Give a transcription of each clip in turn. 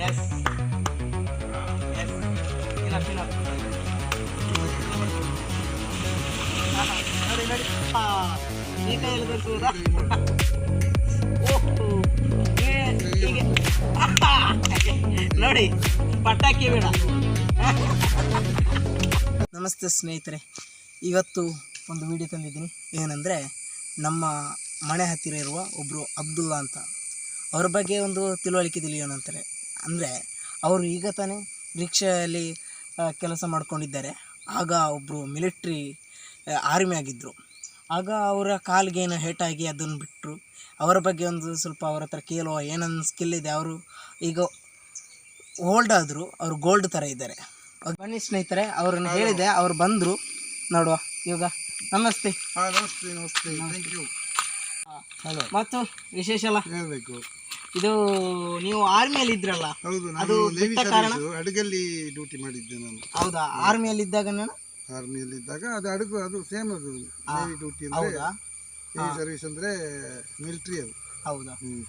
S ನೋಡಿ ನೋಡಿ ಪಟಾಕಿ ಬೇಡ. ನಮಸ್ತೆ ಸ್ನೇಹಿತರೆ. ಇವತ್ತು ಒಂದು ವಿಡಿಯೋ ತಂದಿದ್ದೀನಿ. ಏನಂದರೆ, ನಮ್ಮ ಮನೆ ಹತ್ತಿರ ಇರುವ ಒಬ್ಬರು ಅಬ್ದುಲ್ಲಾ ಅಂತ. ಅವ್ರ ಬಗ್ಗೆ ಒಂದು ತಿಳುವಳಿಕೆ ತಿಳಿಯೋಣ ಅಂತಾರೆ. ಅಂದರೆ ಅವರು ಈಗ ತಾನೇ ರಿಕ್ಷೆಯಲ್ಲಿ ಕೆಲಸ ಮಾಡ್ಕೊಂಡಿದ್ದಾರೆ. ಆಗ ಒಬ್ಬರು ಮಿಲಿಟ್ರಿ ಆರ್ಮಿ ಆಗಿದ್ದರು ಆಗ ಅವರ ಕಾಲಿಗೆ ಏನೋ ಹೇಟಾಗಿ ಅದನ್ನು ಬಿಟ್ಟರು ಅವರ ಬಗ್ಗೆ ಒಂದು ಸ್ವಲ್ಪ ಅವ್ರ ಹತ್ರ ಕೇಳುವ ಏನೊಂದು ಸ್ಕಿಲ್ ಇದೆ ಅವರು ಈಗ ಓಲ್ಡ್ ಆದರು ಅವರು ಗೋಲ್ಡ್ ಥರ ಇದ್ದಾರೆ. ಅವ್ರು ಬನ್ನಿ ಸ್ನೇಹಿತರೆ ಅವ್ರನ್ನ ಹೇಳಿದೆ ಅವ್ರು ಬಂದರು. ನೋಡುವ ಇವಾಗ ನಮಸ್ತೆ. ಹಾ ನಮಸ್ತೆ ನಮಸ್ತೆ. Thank you hello. ಮತ್ತು ವಿಶೇಷ ಅಲ್ಲ? ಹೇಳ್ಬೇಕು. ಇದು ನೀವು ಆರ್ಮಿಯಲ್ಲಿ ಇದ್ರಲ್ಲ? ಹೌದು ಅದು ನಾನು ನೇವಿ ಬಿಟ್ಟ ಕಾರಣ? ಸರ್ವಿಸ್ ಅಡುಗಲ್ಲಿ ಡ್ಯೂಟಿ ಮಾಡಿದ್ದೆ ನಾನು. ಹೌದಾ? ಆರ್ಮಿಯಲ್ಲಿ ಇದ್ದಾಗ ನಾನು? ಆರ್ಮಿಯಲ್ಲಿ ಇದ್ದಾಗ ಅದು ಅಡುಗೆ ಅದು ಸೇಮ್ ಅದು. ನೇವಿ ಡ್ಯೂಟಿ ಅಂದ್ರೆ ಹೌದಾ? ನೇವಿ ಸರ್ವಿಸ್ ಅಂದ್ರೆ ಮಿಲಿಟರಿ ಅದು. ಹೌದಾ? ಹ್ಮ್.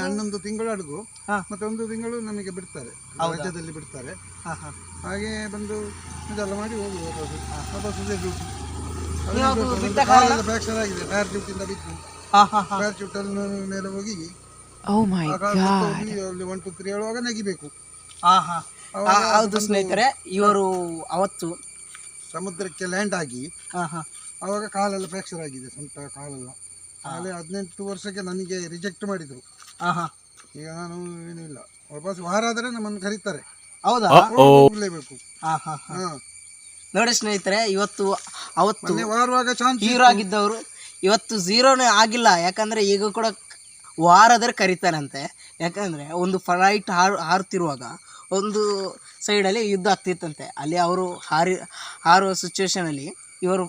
ಹನ್ನೊಂದು ತಿಂಗಳು ಅಡುಗು. ಹಾ. ಮತ್ತೆ ಒಂದು ತಿಂಗಳು ನಮಗೆ ಬಿಡ್ತಾರೆ. ರಾಜ್ಯದಲ್ಲಿ ಬಿಡ್ತಾರೆ. ಹಾಂ ಹಾಂ. ಹಾಗೆ ಬಂದು ಇದೆಲ್ಲ ಮಾಡಿ ಹೋಗಿ ವಾಪಸ್ ವಾಪಸ್ ಅದೇ ಡ್ಯೂಟಿ ನೀವು ಅದು ಬಿಟ್ಟ ಕಾಲೆಲ್ಲ ಫ್ರಾಕ್ಚರ್ ಆಗಿದೆ. ಫೈರ್ ಡ್ಯೂಟಿಯಿಂದ ಬಿದ್ದು ಹಾಂ ಹಾಂ ಮೇಲೆ ಹೋಗಿ Oh ಕಾಲು ಒನ್ ಟು ತ್ರೀ ಹೇಳುವಾಗ ನೆಗಿಬೇಕು. ಆಹಾ. ಹಾಂ ಹೌದು ಸ್ನೇಹಿತರೆ ಇವರು ಅವತ್ತು ಸಮುದ್ರಕ್ಕೆ ಲ್ಯಾಂಡ್ ಆಗಿ ಹಾ ಹಾ ಆವಾಗ ಕಾಲೆಲ್ಲ ಫ್ರಾಕ್ಚರ್ ಆಗಿದೆ ಸೊಂಟ ಕಾಲೆಲ್ಲ. ಆಮೇಲೆ ಹದಿನೆಂಟು ವರ್ಷಕ್ಕೆ ನನಗೆ ರಿಜೆಕ್ಟ್ ಮಾಡಿದ್ರು. ಆಹಾ. ಹಾಂ ಈಗ ನಾನು ಏನೂ ಇಲ್ಲ. ವಾಪಸ್ ವಾರ ಆದರೆ ನಮ್ಮನ್ನು ಕರೀತಾರೆ. ಹೌದಾ? ಹೋಗ್ಲೇಬೇಕು. ಹಾ ಹಾಂ. ನೋಡಿ ಸ್ನೇಹಿತರೆ ಇವತ್ತು ಅವತ್ತು ವಾರುವಾಗ ಚಾನ್ಸ್ ಹೀರೋ ಆಗಿದ್ದವರು ಇವತ್ತು ಝೀರೋನೇ ಆಗಿಲ್ಲ. ಯಾಕಂದರೆ ಈಗ ಕೂಡ ವಾರದರೆ ಕರೀತಾರಂತೆ ಯಾಕಂದರೆ ಒಂದು ಫ್ಲೈಟ್ ಹಾರು ಹಾರುತ್ತಿರುವಾಗ ಒಂದು ಸೈಡಲ್ಲಿ ಯುದ್ಧ ಆಗ್ತಿತ್ತಂತೆ. ಅಲ್ಲಿ ಅವರು ಹಾರಿ ಹಾರುವ ಸಿಚುವೇಶನಲ್ಲಿ ಇವರು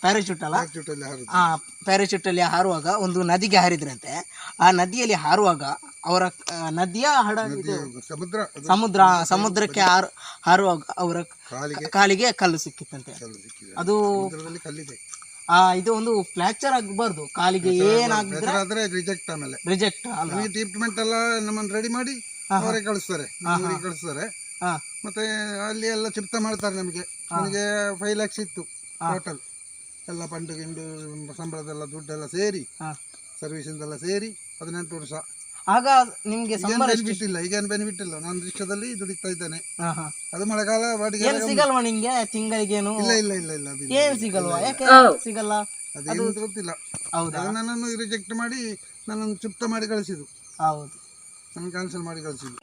ಪ್ಯಾರಾಚೂಟ್ ಅಲ್ಲ? ಅಲ್ಲಿ ಹಾರುದು ಆ ಪ್ಯಾರಾಚೂಟಲ್ಲಿ ಹಾರುವಾಗ ಒಂದು ನದಿಗೆ ಹಾರಿದ್ರಂತೆ. ಆ ನದಿಯಲ್ಲಿ ಹಾರುವಾಗ ಅವರ ನದಿಯ ಹಡ ಸಮುದ್ರ ಸಮುದ್ರ ಸಮುದ್ರಕ್ಕೆ ಹಾರು ಹಾರುವಾಗ ಅವರ ಕಾಲಿಗೆ. ಕಾಲಿಗೆ ಕಲ್ಲು ಸಿಕ್ಕಿತ್ತಂತೆ. ಅದು ಆ ಇದು ಒಂದು ಫ್ಲಾಕ್ಚರ್ ಆಗಬಾರ್ದು. ಕಾಲಿಗೆ ಏನಾಗಿದ್ರೆ ಆದರೆ ರಿಜೆಕ್ಟ್ ಆಮೇಲೆ. ರಿಜೆಕ್ಟ್ ನಮಗೆ ಟ್ರೀಟ್ಮೆಂಟ್ ಎಲ್ಲ ನಮ್ಮನ್ನು ರೆಡಿ ಮಾಡಿ ಅವರೇ ಕಳಿಸ್ತಾರೆ. ಊರಿಗೆ ಕಳಿಸ್ತಾರೆ. ಮತ್ತೆ ಅಲ್ಲಿ ಎಲ್ಲ ಚಿಪ್ತ ಮಾಡ್ತಾರೆ ನಮಗೆ. ನನಗೆ ಫೈವ್ ಲ್ಯಾಕ್ಸ್ ಇತ್ತು ಟೋಟಲ್ ಎಲ್ಲ ಪಂಡು ಗಿಂಡು ಸಂಬಳದೆಲ್ಲ ದುಡ್ಡೆಲ್ಲ ಸೇರಿ ಸರ್ವಿಸಿಂದೆಲ್ಲ ಸೇರಿ ಹದಿನೆಂಟು ವರ್ಷ. ಆಗ ನಿಮ್ಗೆ ಸಂಬಳ ಬೆನಿಫಿಟ್ ಇಲ್ಲ ಈಗೇನು ಬೆನಿಫಿಟ್ ಇಲ್ಲ. ನಾನು ರಿಕ್ಷಾದಲ್ಲಿ ದುಡಿತಾ ಇದ್ದೇನೆ. ಹಾ ಹಾ. ಅದು ಮಳೆಗಾಲ ಬಾಡಿಗೆ ಏನ್ ಸಿಗಲ್ವಾ ನಿಮ್ಗೆ? ತಿಂಗಳಿಗೇನು? ಇಲ್ಲ ಇಲ್ಲ ಇಲ್ಲ ಇಲ್ಲ. ಏನ್ ಸಿಗಲ್ವಾ? ಯಾಕೆ ಸಿಗಲ್ಲ? ಅದೇನು ಅಂತ ಗೊತ್ತಿಲ್ಲ. ಹೌದಾ? ಅದು ನನ್ನನ್ನು ರಿಜೆಕ್ಟ್ ಮಾಡಿ ನನ್ನನ್ನು ಚುಪ್ತ ಮಾಡಿ ಕಳಿಸಿದ್ದು. ಹೌದು. ನನ್ನ ಕ್ಯಾನ್ಸಲ್ ಮಾಡಿ ಕಳಿಸಿದ್ದು.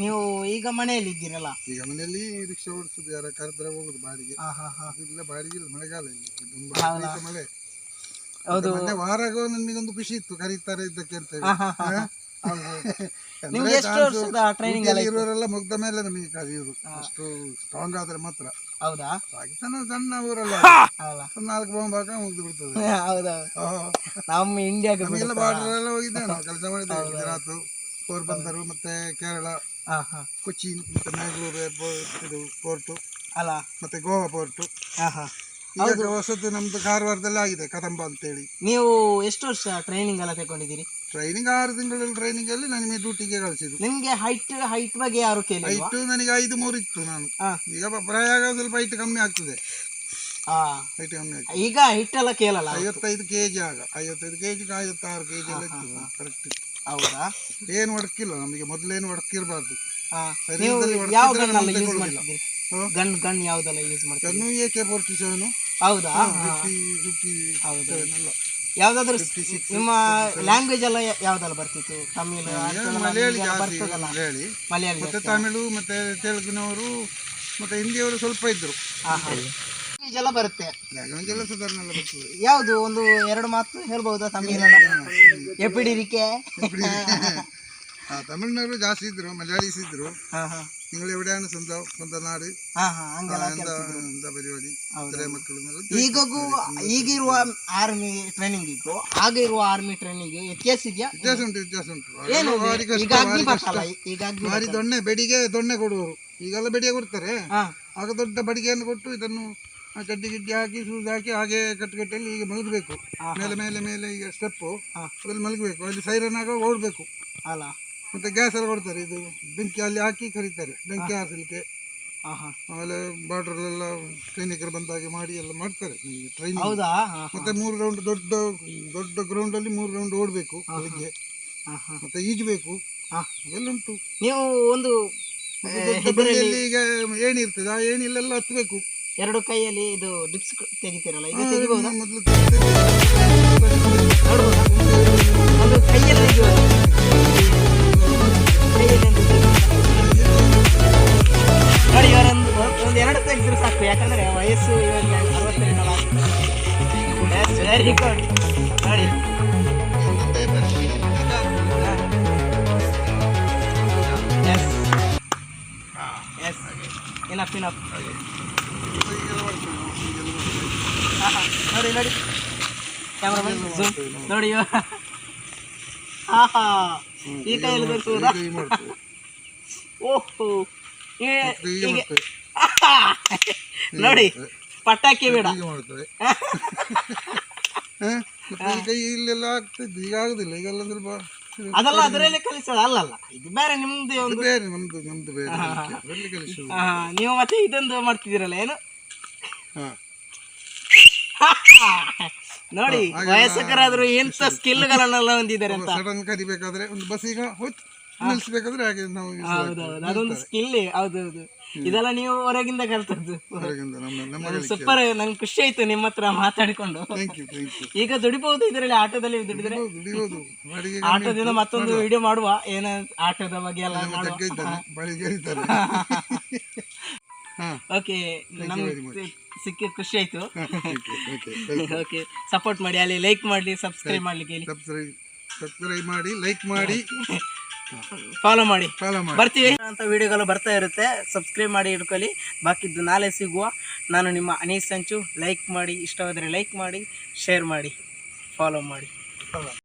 ನೀವು ಈಗ ಮನೆಯಲ್ಲಿ ಇದ್ದೀರಲ್ಲ? ಈಗ ಮನೆಯಲ್ಲಿ ರಿಕ್ಷಾ ಓಡಿಸುದು ಯಾರ ಕರೆದ್ರೆ ಹೋಗುದು ಬಾಡಿಗೆ. ಹಾ ಹಾ ಹಾ. ಇಲ್ಲ ಬಾಡಿಗೆ ಇಲ್ಲ ಮಳೆಗಾಲ ಇಲ್ಲ. ತುಂಬಾ ವಿಪರೀತ ಮಳೆ. ಹೌದು. ಮೊನ್ನೆ ವಾರಾಗ ನನಗೊಂದು ಖುಷಿ ಇತ್ತು ಕರೀತಾರೆ ಇದ್ದಕ್ಕೆ ಅಂತ ಹೇಳಿ. ಹಾ? ನಿಮ್ಗೆ ಎಷ್ಟು ವರ್ಷದ ಟ್ರೈನಿಂಗ್ ಎಲ್ಲ ಇರೋರೆಲ್ಲ ಮುಗ್ದ ಮೇಲೆ ನಮಗೆ ಕಲಿಯೋದು. ಅಷ್ಟು ಸ್ಟ್ರಾಂಗ್ ಆದ್ರೆ ಮಾತ್ರ. ಹೌದಾ? ಪಾಕಿಸ್ತಾನ ಸಣ್ಣ ಊರಲ್ಲ. ಅಲ್ಲ ನಾಲ್ಕು ಬಾಂಬ್ ಹಾಕ ಮುಗ್ದು ಬಿಡ್ತದೆ. ಹೌದೌದು. ನಮ್ಮ ಇಂಡಿಯಾ ನಮಗೆಲ್ಲ ಬಾರ್ಡರ್ ಎಲ್ಲ ಹೋಗಿದ್ದೆ ನಾವು ಕೆಲಸ ಮಾಡಿದ್ದೆ ಗುಜರಾತ್ ಪೋರ್ಬಂದರು ಮತ್ತೆ ಕೇರಳ ಕೊಚ್ಚಿನ್ ಮತ್ತೆ ಮ್ಯಾಂಗ್ಳೂರು ಏರ್ಪೋರ್ಟ್ ಇದು ಪೋರ್ಟು ಅಲ್ಲ? ಮತ್ತೆ ಗೋವಾ ಪೋರ್ಟು ಹೌದು. ಹೊಸತು ನಮ್ದು ಕಾರವಾರದಲ್ಲಿ ಆಗಿದೆ ಕದಂಬ ಅಂತೇಳಿ. ನೀವು ಎಷ್ಟು ವರ್ಷ ಟ್ರೈನಿಂಗ್ ಎಲ್ಲ ತಗೊಂಡಿದ್ದೀರಿ? ಟ್ರೈನಿಂಗ್ ಆರು ತಿಂಗಳ ಟ್ರೈನಿಂಗ್ ಅಲ್ಲಿ ನನಗೆ ಡ್ಯೂಟಿಗೆ ಕಳಿಸಿದ್ರು ನಿಮ್ಗೆ ಹೈಟ್ ಹೈಟ್ ಬಗ್ಗೆ ಯಾರು ಕೇಳಿ ಹೈಟ್ ನನಗೆ ಐದು ಮೂರು ಇತ್ತು ನಾನು. ಈಗ ಪ್ರಾಯ ಪ್ರಯಾಗ ಸ್ವಲ್ಪ ಹೈಟ್ ಕಮ್ಮಿ ಆಗ್ತದೆ. ಹೈಟ್ ಕಮ್ಮಿ ಆಗ್ತದೆ. ಈಗ ಹೈಟ್ ಎಲ್ಲ ಕೇಳಲ್ಲ ಐವತ್ತೈದು ಕೆ ಜಿ ಆಗ. ಐವತ್ತೈದು ಕೆ ಜಿ ಐವತ್ತಾರು ಕೆ ಜಿ ಎಲ್ಲ ಇತ್ತು ಕರೆಕ್ಟ್ ಹೌದಾ? ಏನು ಒಡಕಿಲ್ಲ ನಮಗೆ ಮೊದಲೇನು ಒಡಕಿರಬಾರ್ದು. ಗನ್. ಗನ್ ಯಾವ್ದೆಲ್ಲ ಯೂಸ್ ಮಾಡ್ತೀವಿ gun A K forty seven ಹೌದಾ? ಹಾ. ಫಿಫ್ಟಿ ಫಿಫ್ಟಿ ಹೌದು. ಯಾವ್ದಾದ್ರು ನಿಮ್ಮ ಲ್ಯಾಂಗ್ವೇಜ್ ಎಲ್ಲ ಯಾವ್ದೆಲ್ಲ ಬರ್ತಿತ್ತು? ತಮಿಳು ಮಲಯಾಳಿ ಬರ್ತದಲ್ಲ? ಮಲಯಾಳಿ. ಮಲಯಾಳಿ ಮತ್ತೆ ತಮಿಳು ಮತ್ತೆ ತೆಲುಗಿನವರು ಮತ್ತೆ ಹಿಂದಿಯವರು ಸ್ವಲ್ಪ ಇದ್ರು. ಲ್ಯಾಂಗ್ವೇಜ್ ಎಲ್ಲ ಬರುತ್ತೆ. ಲ್ಯಾಂಗ್ವೇಜ್ ಎಲ್ಲ ಸಾಧಾರಣ ಎಲ್ಲ ಬರ್ತದೆ. ಯಾವುದು? ಒಂದು ಎರಡು ಮಾತು ಹೇಳ್ಬಹುದಾ ತಮಿಳು? ಆ ತಮಿಳ್ನವರು ಜಾಸ್ತಿ ಇದ್ರು ಮಲಯಾಳಿಸ್ ಇದ್ರು. നിങ്ങൾ എവിടെയാണ് സ്വന്തം സ്വന്തം നാട് ಹಾ ಹಾ ಹಂಗೆಲ್ಲ എന്താ ಕೆಲ್ಸ ಇದೆ. എന്താ പരിപാടി ಹೌದು. ഇത്രയും മക്കളെന്നുള്ളത് ಈಗಗೂ ಈಗಿರುವ ಆರ್ಮಿ ಟ್ರೈನಿಂಗಿಗೂ ಆಗ ಇರುವ ಆರ್ಮಿ ಟ್ರೈನಿಂಗ್ ವ್ಯತ್ಯಾಸ ಇದೆಯಾ ವ್ಯತ್ಯಾಸ ಉಂಟು ವ್ಯತ್ಯಾಸ ಉಂಟು ಏನು ಆಗ ಭಾರಿ ಕಷ್ಟ ಈಗ ಅಗ್ನಿ ಭಾರಿ ಕಷ್ಟ ಬರ್ತಲ್ಲ ಈಗ ಅಗ್ನಿ ಭಾರಿ ದೊಣ್ಣೆ ಬೆಡಿಗೆ ದೊಣ್ಣೆ ಕೊಡುವರು ಈಗೆಲ್ಲ ಬೆಡಿಗೆ ಕೊಡ್ತಾರೆ ಹಾ ಆಗ ದೊಡ್ಡ ಬಡಿಗೆಯನ್ನು ಕೊಟ್ಟು ಇದನ್ನು ಆ ಚಡ್ಡಿ ಗಿಡ್ಡಿ ಹಾಕಿ ಸೂಜಿ ಹಾಕಿ ಹಾಗೆ ಕಟ್ಟುಕಟ್ಟೆಯಲ್ಲಿ ಈಗ ಮಲಗಬೇಕು ಮೇಲೆ ಮೇಲೆ ಮೇಲೆ ಈಗ ಸ್ಟೆಪ್ಪು ಹಾ. ಅದ್ರಲ್ಲಿ ಮಲಗಬೇಕು ಅಲ್ಲಿ ಸೈರನ್ ಆಗ ಓಡಬೇಕು ಅಲ್ಲ ಮತ್ತೆ ಗ್ಯಾಸ್ ಎಲ್ಲ ಕೊಡ್ತಾರೆ. ಇದು ಬೆಂಕಿ ಅಲ್ಲಿ ಹಾಕಿ ಕರೀತಾರೆ. ಬೆಂಕಿ ಹಾರಿಸಲಿಕ್ಕೆ. ಆಮೇಲೆ ಬಾರ್ಡರ್ ಬಾರ್ಡರ್ಲೆಲ್ಲ ಸೈನಿಕರು ಬಂದಾಗೆ ಮಾಡಿ ಎಲ್ಲ ಮಾಡ್ತಾರೆ. ಟ್ರೈನ್ ಟ್ರೈನಿಂಗ್ ಹೌದಾ? ಮತ್ತೆ ಮೂರು ರೌಂಡ್ ದೊಡ್ಡ ದೊಡ್ಡ ಗ್ರೌಂಡ್ ಅಲ್ಲಿ ಮೂರು ರೌಂಡ್ ಓಡಬೇಕು ಬೆಳಿಗ್ಗೆ. ಮತ್ತೆ ಈಜಬೇಕು. ಎಲ್ಲ ಉಂಟು. ನೀವು ಒಂದು ಬಳ್ಳಿಯಲ್ಲಿ ಈಗ ಏಣಿ ಇರ್ತದೆ. ಆ ಏಣಿಲೆಲ್ಲ ಹತ್ತಬೇಕು ಎರಡು ಕೈಯಲ್ಲಿ ಇದು ಡಿಪ್ಸ್ ತೆಗಿತೀರಲ್ಲ? ಈಗ ತೆಗಿಬಹುದಾ ಮೊದಲು ಒಂದು ಕೈಯಲ್ಲಿ ತೆಗಿಬೋದು. ಒಂದು ಎರಡು ತೆಗೆದ್ರೆ ಸಾಕು ಯಾಕಂದ್ರೆ ವಯಸ್ಸು ಇವಾಗ ಅರವತ್ತರಿಂದ ವೆರಿ ಗುಡ್ ನೋಡಿ. ಎಸ್ ಎಸ್ ಇನಫ್ ಇನಫ್ ನೋಡಿ ನೋಡಿ. ಕ್ಯಾಮ್ರಾ ನೋಡಿ ಆಹಾ ಈ ಕೈಯಲ್ಲಿ ಓಹೋ! ನೋಡಿ ಪಟಾಕಿ ಬೇಡ. ಈಗ ಮಾಡ್ತಾರೆ ಹ? ಮತ್ತೆ ಇಲ್ಲೆಲ್ಲ ಆಗ್ತದೆ ಈಗ ಆಗುದಿಲ್ಲ ಈಗೆಲ್ಲ ಸ್ವಲ್ಪ ಅದಲ್ಲ ಅದರಲ್ಲಿ ಕಲಿಸೋದು ಅಲ್ಲಲ್ಲ ಇದು ಬೇರೆ ನಿಮ್ದು ಒಂದು ಬೇರೆ ನಮ್ದು ನಮ್ದು ಬೇರೆ. ಅದರಲ್ಲಿ ಆಹಾ, ನೀವು ಮತ್ತೆ ಇದೊಂದು ಮಾಡ್ತಿದ್ದೀರಲ್ಲ ಏನು? ಹಾ. ನೋಡಿ ವಯಸ್ಕರಾದ್ರು ಎಂತ ಸ್ಕಿಲ್ಗಳನ್ನೆಲ್ಲ ಹೊಂದಿದ್ದಾರೆ ಅಂತ. ಸಡನ್ ಕರಿಬೇಕಾದ್ರೆ ಒಂದು ಬಸ್ ಈಗ ಹೋಯ್ತು. ನಿಲ್ಲಿಸ್ಬೇಕಾದ್ರೆ ಹಾಗೆ ನಾವು ಹೌದೌದು. ಅದೊಂದು ಸ್ಕಿಲ್ ಹೌದೌದು. ಇದೆಲ್ಲ ನೀವು ಹೊರಗಿಂದ ಕಲ್ತದ್ದು. ಹೊರಗಿಂದ ನಮ್ಮ ನಮ್ಮ ಸೂಪರ್ ನಂಗೆ ಖುಷಿ ಆಯ್ತು ನಿಮ್ಮ ಹತ್ರ ಮಾತಾಡಿಕೊಂಡು. ಥ್ಯಾಂಕ್ ಯು ಥ್ಯಾಂಕ್ ಯು ಈಗ ದುಡಿಬಹುದು ಇದರಲ್ಲಿ ಆಟೋದಲ್ಲಿ ದುಡಿದ್ರೆ? ದುಡಿಯೋದು ಬಾಡಿಗೆ ಆಟೋದಿಂದ ಮತ್ತೊಂದು ವಿಡಿಯೋ ಮಾಡುವ. ಏನ ಆಟೋದ ಬಗ್ಗೆ ಎಲ್ಲ ಮಾಡುವ ಇದ್ದಾನೆ ಬಾಡಿಗೆ ಓಕೆ ನಮ್ಗೆ ಸಿಕ್ಕಿ ಖುಷಿ ಆಯ್ತು. ಓಕೆ ಸಪೋರ್ಟ್ ಮಾಡಿ ಅಲ್ಲಿ ಲೈಕ್ ಮಾಡಿ ಸಬ್ಸ್ಕ್ರೈಬ್ ಮಾಡ್ಲಿಕ್ಕೆ ಸಬ್ಸ್ಕ್ರೈಬ್ ಸಬ್ಸ್ಕ್ರೈಬ್ ಮಾಡಿ ಲೈಕ್ ಮಾಡಿ. ಫಾಲೋ ಮಾಡಿ. ಬರ್ತೀವಿ. ಅಂತ ವಿಡಿಯೋಗಳು ಬರ್ತಾ ಇರುತ್ತೆ. ಸಬ್ಸ್ಕ್ರೈಬ್ ಮಾಡಿ ಇಟ್ಕೊಳ್ಳಿ ಬಾಕಿದ್ದು ನಾಳೆ ಸಿಗುವ ನಾನು ನಿಮ್ಮ ಅನೀಸ್ ಸಂಚು. ಲೈಕ್ ಮಾಡಿ. ಇಷ್ಟವಾದರೆ ಲೈಕ್ ಮಾಡಿ ಶೇರ್ ಮಾಡಿ. ಫಾಲೋ ಮಾಡಿ.